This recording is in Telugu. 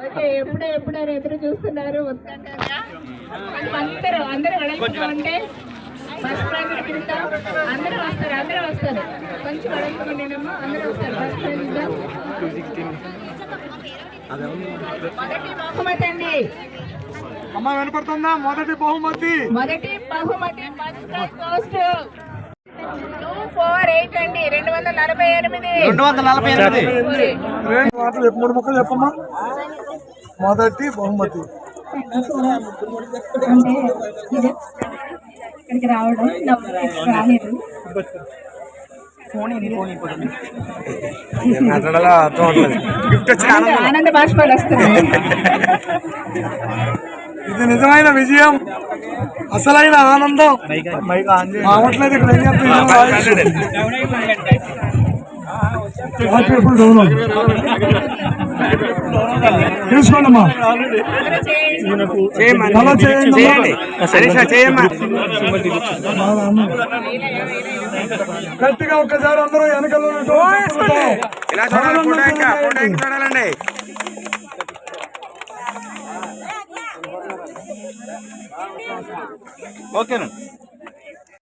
ఓకే ఎప్పుడే ఎప్పుడే ఎదురు చూస్తున్నారు? అందరూ అందరూ ఉంటే బస్ ప్రైజ్ అందరూ వస్తారు అందరూ వస్తారు. కొంచెం అందరూ వస్తారు బస్ ప్రైజ్ బహుమతి అండి. అమ్మ వినపడుతుందా? మొదటి బహుమతి. మొదటి బహుమతి పోస్ట్. రెండు వందల నలభై ఎనిమిది. రెండు వందల నలభై ఎనిమిది. మూడు ముక్కలు చెప్పమ్మా. మొదటి బహుమతి. అంటే ఇది ఇక్కడికి రావడం నాకు రాలేదు. గిఫ్ట్ వచ్చిన ఆనంద- ఆనంద బాష్పాలు వస్తున్నాయి. ఇది నిజమైన విజయం. అసలైన ఆనందం. మావట్లేదు ఇక్కడ ఏం చేస్తాం? తీసుకోండి అమ్మా చేయండి. గట్టిగా ఒక్కసారి అందరూ వెనకాల చూడాలండి. ఓకేనండి.